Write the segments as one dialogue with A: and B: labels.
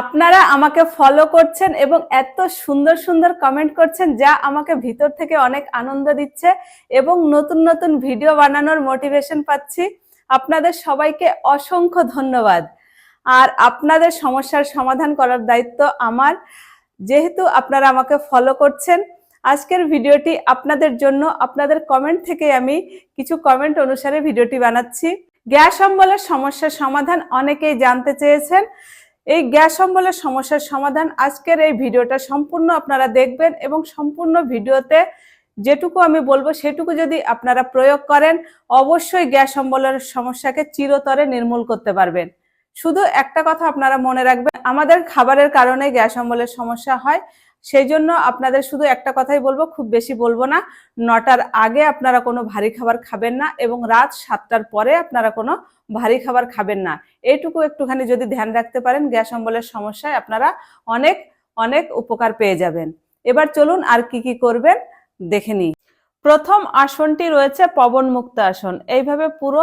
A: আপনারা আমাকে ফলো করছেন এবং এত সুন্দর সুন্দর কমেন্ট করছেন যা আমাকে ভিতর থেকে অনেক আনন্দ দিচ্ছে এবং নতুন নতুন ভিডিও বানানোর মোটিভেশন পাচ্ছি। আপনাদের সবাইকে অসংখ্য ধন্যবাদ। আর আপনাদের সমস্যার সমাধান করার দায়িত্ব আমার, যেহেতু আপনারা আমাকে ফলো করছেন। আজকের ভিডিওটি আপনাদের জন্য, আপনাদের কমেন্ট থেকে আমি কিছু কমেন্ট অনুসারে ভিডিওটি বানাচ্ছি। গ্যাস অম্বলের সমস্যার সমাধান অনেকেই জানতে চেয়েছেন। এই গ্যাস অম্বলের সমস্যার সমাধান আজকের এই ভিডিওটা সম্পূর্ণ আপনারা দেখবেন এবং সম্পূর্ণ ভিডিওতে যেটুকু আমি বলব সেটুকু যদি আপনারা প্রয়োগ করেন, অবশ্যই গ্যাস অম্বলের সমস্যাকে চিরতরে নির্মূল করতে পারবেন। শুধু একটা কথা আপনারা মনে রাখবেন, আমাদের খাবারের কারণে গ্যাস অম্বলের সমস্যা হয়। সেই জন্য আপনাদের শুধু একটা কথাই বলব, খুব বেশি বলব না। নটার আগে আপনারা কোনো ভারী খাবার খাবেন না এবং রাত সাতটার পরে আপনারা কোনো ভারী খাবার খাবেন না। এইটুকু একটুখানি যদি ধ্যান রাখতে পারেন, গ্যাস অম্বলের সমস্যায় আপনারা অনেক অনেক উপকার পেয়ে যাবেন। এবার চলুন আর কি কি করবেন দেখে নিই। প্রথম আসনটি রয়েছে পবন মুক্ত আসন। এইভাবে পুরো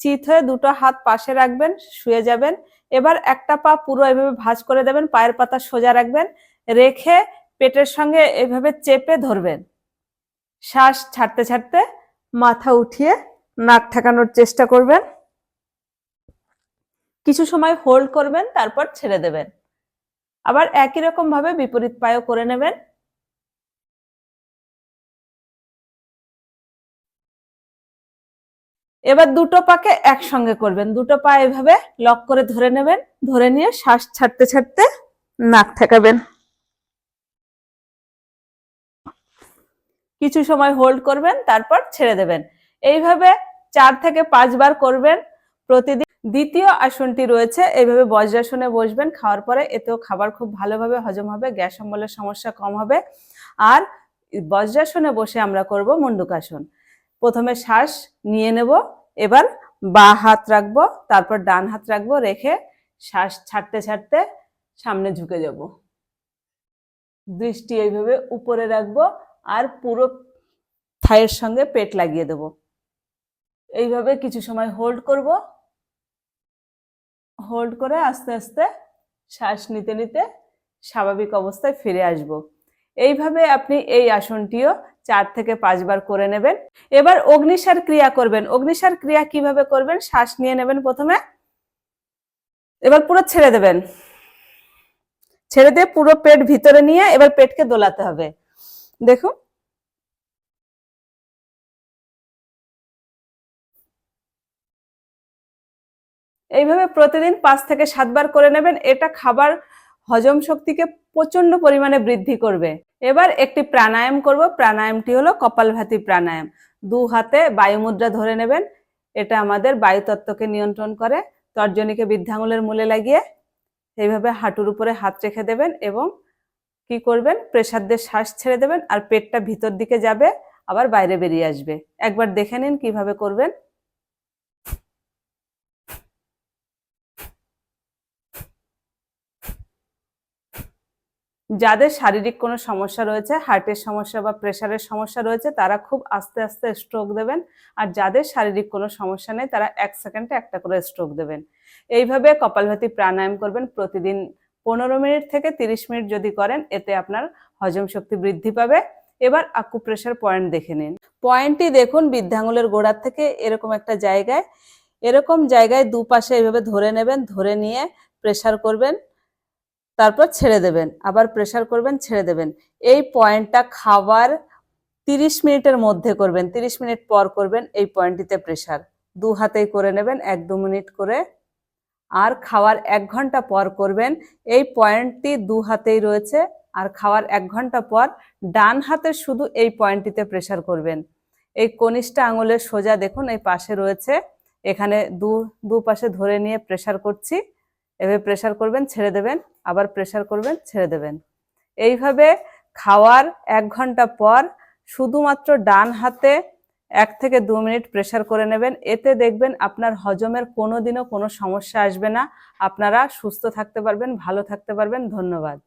A: চিত হয়ে দুটো হাত পাশে রাখবেন, শুয়ে যাবেন। এবার একটা পা পুরো এইভাবে ভাঁজ করে দেবেন, পায়ের পাতা সোজা রাখবেন। রেখে পেটের সঙ্গে এভাবে চেপে ধরবেন। শ্বাস ছাড়তে ছাড়তে মাথা উঠিয়ে নাক ঠেকানোর চেষ্টা করবেন। কিছু সময় হোল্ড করবেন, তারপর ছেড়ে দেবেন। আবার একই রকম ভাবে বিপরীত পায়ও করে নেবেন। এবার দুটো পাকে একসঙ্গে করবেন। দুটো পা এভাবে লক করে ধরে নেবেন, ধরে নিয়ে শ্বাস ছাড়তে ছাড়তে নাক ঠেকাবেন। কিছু সময় হোল্ড করবেন, তারপর ছেড়ে দেবেন। এইভাবে চার থেকে পাঁচবার করবেন। প্রতিদিন দ্বিতীয় আসনটি রয়েছে, এইভাবে বজ্রাসনে বসবেন, খাওয়ার পরে এতেও খাবার খুব ভালোভাবে হজম হবে, গ্যাস অম্বলের সমস্যা কম হবে। আর বজ্রাসনে বসে আমরা করব মুন্ডুকাসন প্রথমে শ্বাস নিয়ে নেব, এবার বা হাত রাখব, তারপর ডান হাত রাখব, রেখে শ্বাস ছাড়তে ছাড়তে সামনে ঝুঁকে যাব। দৃষ্টি এইভাবে উপরে রাখব আর পুরো থায়ের সঙ্গে পেট লাগিয়ে দেব। এইভাবে কিছু সময় হোল্ড করব। হোল্ড করে আস্তে আস্তে শ্বাস নিতে নিতে স্বাভাবিক অবস্থায় ফিরে আসব। এইভাবে আপনি এই আসনটিও চার থেকে পাঁচবার করে নেবেন। এবার অগ্নিসার ক্রিয়া করবেন। অগ্নিসার ক্রিয়া কীভাবে করবেন? শ্বাস নিয়ে নেবেন প্রথমে। এবার পুরো ছেড়ে দেবেন। ছেড়ে দিয়ে পুরো পেট ভিতরে নিয়ে এবার পেটকে দোলাতে হবে। দেখুন এইভাবে প্রতিদিন পাঁচ থেকে সাতবার করে নেবেন। এটা খাবার হজম শক্তিকে প্রচণ্ড পরিমাণে বৃদ্ধি করবে। এবার একটি প্রাণায়াম করব। প্রাণায়ামটি হলো কপালভাতি প্রাণায়াম। দু হাতে বায়ুমুদ্রা ধরে নেবেন। এটা আমাদের বায়ুতত্ত্বকে নিয়ন্ত্রণ করে। তর্জনীকে বৃদ্ধাঙ্গুলের মূলে লাগিয়ে এইভাবে হাঁটুর উপরে হাত রেখে দেবেন এবং কি করবেন? প্রেসার দিয়ে শ্বাস ছেড়ে দেবেন আর পেটটা ভিতর দিকে যাবে, আবার বাইরে বেরিয়ে আসবে। একবার দেখে নিন কীভাবে করবেন। যাদের শারীরিক কোনো সমস্যা রয়েছে হার্টের সমস্যা বা প্রেশারের সমস্যা রয়েছে, তারা খুব আস্তে আস্তে স্ট্রোক দেবেন। আর যাদের শারীরিক কোনো সমস্যা নেই, তারা এক সেকেন্ডে একটা করে স্ট্রোক দেবেন। এইভাবে কপালভাতি প্রাণায়াম করবেন প্রতিদিন পনেরো মিনিট থেকে তিরিশ মিনিট যদি করেন, এতে আপনার হজম শক্তি বৃদ্ধি পাবে। এবার আকুপ্রেশার পয়েন্ট দেখে নিন। পয়েন্টটি দেখুন বৃদ্ধাঙ্গুলের গোড়ার থেকে এরকম একটা জায়গায়। এরকম জায়গায় দুপাশে এইভাবে ধরে নেবেন, ধরে নিয়ে প্রেশার করবেন, তারপর ছেড়ে দেবেন, আবার প্রেশার করবেন, ছেড়ে দেবেন। এই পয়েন্টটা খাবার তিরিশ মিনিটের মধ্যে করবেন, তিরিশ মিনিট পর করবেন এই পয়েন্টটিতে প্রেশার দু হাতেই করে নেবেন, এক দু মিনিট করে আর খাওয়ার এক ঘণ্টা পর করবেন। এই পয়েন্টটি দু হাতেই রয়েছে। আর খাওয়ার এক ঘণ্টা পর ডান হাতে শুধু এই পয়েন্টটিতে প্রেশার করবেন। এই কনিষ্ঠা আঙুলের সোজা দেখুন, এই পাশে রয়েছে। এখানে দু দু পাশে ধরে নিয়ে প্রেশার করছি। এভাবে প্রেশার করবেন, ছেড়ে দেবেন। আবার প্রেশার করবেন, ছেড়ে দেবেন। এইভাবে খাওয়ার এক ঘণ্টা পর শুধুমাত্র ডান হাতে এক থেকে দু মিনিট প্রেশার করে নেবেন। এতে দেখবেন আপনার হজমের কোনো দিনও কোনো সমস্যা আসবে না। আপনারা সুস্থ থাকতে পারবেন, ভালো থাকতে পারবেন। ধন্যবাদ।